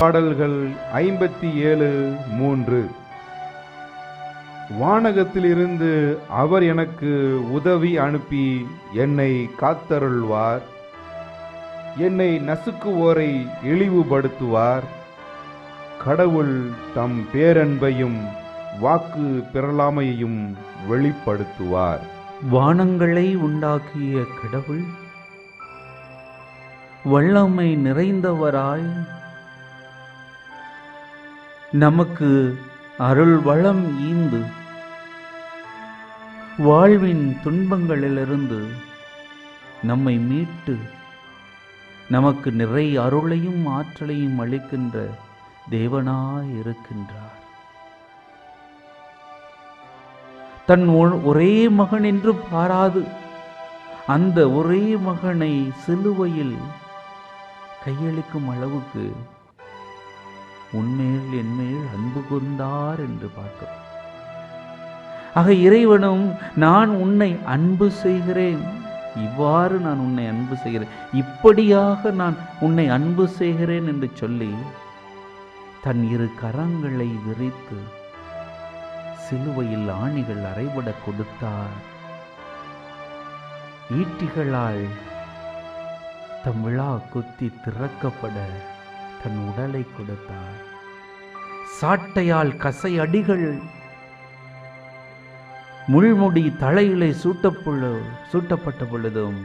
பாடல்கள் ஐம்பத்தி ஏழு மூன்று. வானகத்திலிருந்து அவர் எனக்கு உதவி அனுப்பி என்னை காத்தருள்வார். என்னை நசுக்குவோரை இழிவுபடுத்துவார். கடவுள் தம் பேரன்பையும் வாக்கு பிறலாமையையும் வெளிப்படுத்துவார். வானங்களை உண்டாக்கிய கடவுள் வல்லமை நிறைந்தவராய் நமக்கு அருள் வளம் ஈந்து. வாழ்வின் துன்பங்களிலிருந்து நம்மை மீட்டு நமக்கு நிறை அருளையும் ஆற்றலையும் அளிக்கின்ற தேவனாய் இருக்கின்றார் தன் ஒ- ஒரே மகன் என்று பாராது. அந்த ஒரே மகனை சிலுவையில் கையளிக்கும் அளவுக்கு உண்மையில் என்மேல் அன்பு கூர்ந்தார் என்று பார்க்கிறோம். ஆக இறைவனும் நான் உன்னை அன்பு செய்கிறேன். இவ்வாறு நான் உன்னை அன்பு செய்கிறேன். இப்படியாக நான் உன்னை அன்பு செய்கிறேன் என்று சொல்லி தன் இரு கரங்களை விரித்து சிலுவையில் ஆணிகள் அறைபட கொடுத்தார். ஈட்டிகளால் தம் விழா குத்தி திறக்கப்பட தன் உடலை கொடுத்தார். சாட்டையால் கசை அடிகள். முள்முடி தலையிலே சூட்டப்புள்ள சூட்டப்பட்ட பொழுதும்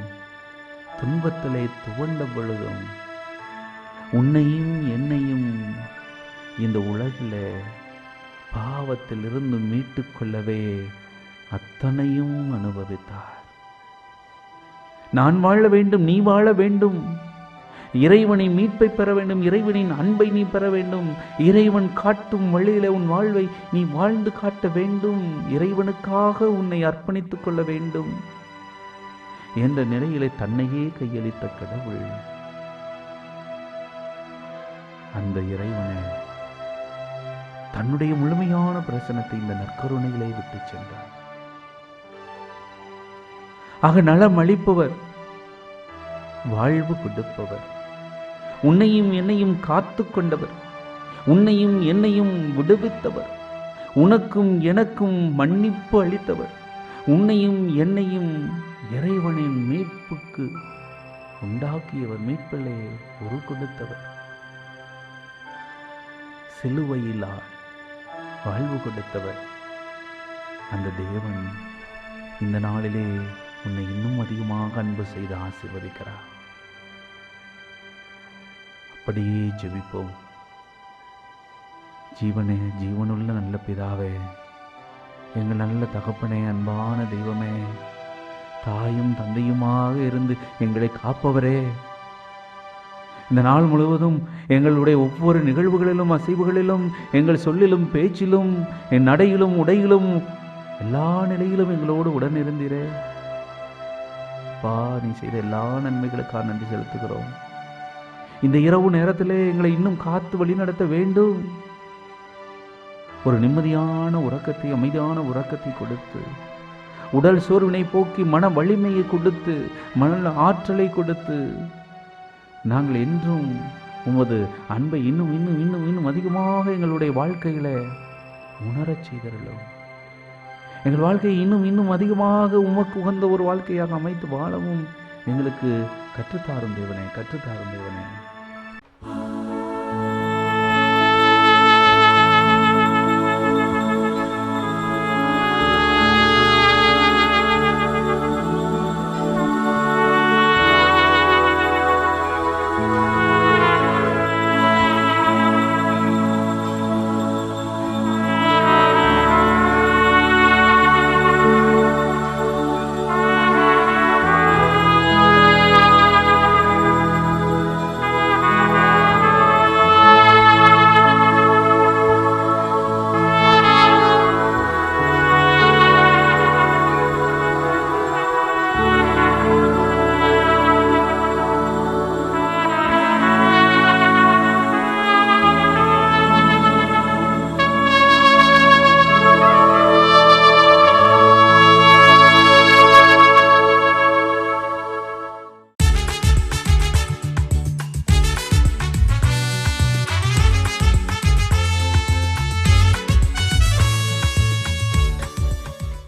துன்பத்திலே துவண்ட பொழுதும் உன்னையும் என்னையும் இந்த உலகில் பாவத்திலிருந்து மீட்டுக் கொள்ளவே அத்தனையும் அனுபவித்தார். நான் வாழ வேண்டும் நீ வாழ வேண்டும். இறைவனின் மீட்பை பெற வேண்டும் இறைவனின் அன்பை நீ பெற வேண்டும். இறைவன் காட்டும் வழியில உன் வாழ்வை நீ வாழ்ந்து காட்ட வேண்டும். இறைவனுக்காக உன்னை அர்ப்பணித்துக் கொள்ள வேண்டும் என்ற நிலையிலே தன்னையே கையளித்த கடவுள். அந்த இறைவனை தன்னுடைய முழுமையான பிரசனத்தை இந்த நற்கருணையிலே விட்டு சென்றார். ஆக நலம் அளிப்பவர் வாழ்வு கொடுப்பவர். உன்னையும் என்னையும் காத்து கொண்டவர் உன்னையும் என்னையும் விடுவித்தவர். உனக்கும் எனக்கும் மன்னிப்பு அளித்தவர். உன்னையும் என்னையும் இறைவனின் மீட்புக்கு உண்டாக்கியவர். மீட்பிலே ஒரு கொடுத்தவர். சிலுவையிலால் வாழ்வு கொடுத்தவர். அந்த தேவன் இந்த நாளிலே உன்னை இன்னும் அதிகமாக அன்பு செய்து ஆசீர்வதிக்கிறார். அப்படியே ஜெபிப்போம். ஜீவனே ஜீவனுள்ள நல்ல பிதாவே எங்கள் நல்ல தகப்பனே அன்பான தெய்வமே தாயும் தந்தையுமாக இருந்து எங்களை காப்பவரே. இந்த நாள் முழுவதும் எங்களுடைய ஒவ்வொரு நிகழ்வுகளிலும் அசைவுகளிலும் எங்கள் சொல்லிலும் பேச்சிலும் என் நடையிலும் உடையிலும் எல்லா நிலையிலும் எங்களோடு உடன் இருந்தீரே பா நீ செய்த எல்லா நன்மைகளுக்காக நன்றி செலுத்துகிறோம். இந்த இரவு நேரத்திலே எங்களை இன்னும் காத்து வழிநடத்த வேண்டும். ஒரு நிம்மதியான உறக்கத்தை அமைதியான உறக்கத்தை கொடுத்து உடல் சோர்வினை போக்கி மன வலிமையை கொடுத்து மன ஆற்றலை கொடுத்து நாங்கள் என்றும் உமது அன்பை இன்னும் இன்னும் இன்னும் இன்னும் அதிகமாக எங்களுடைய வாழ்க்கையில உணரச் செய்தருளோம். எங்கள் வாழ்க்கையை இன்னும் இன்னும் அதிகமாக உமக்கு உகந்த ஒரு வாழ்க்கையாக அமைத்து வாழவும் எங்களுக்கு கற்றுத்தாரும் தேவனே கற்றுத்தாரும் தேவனே. Oh.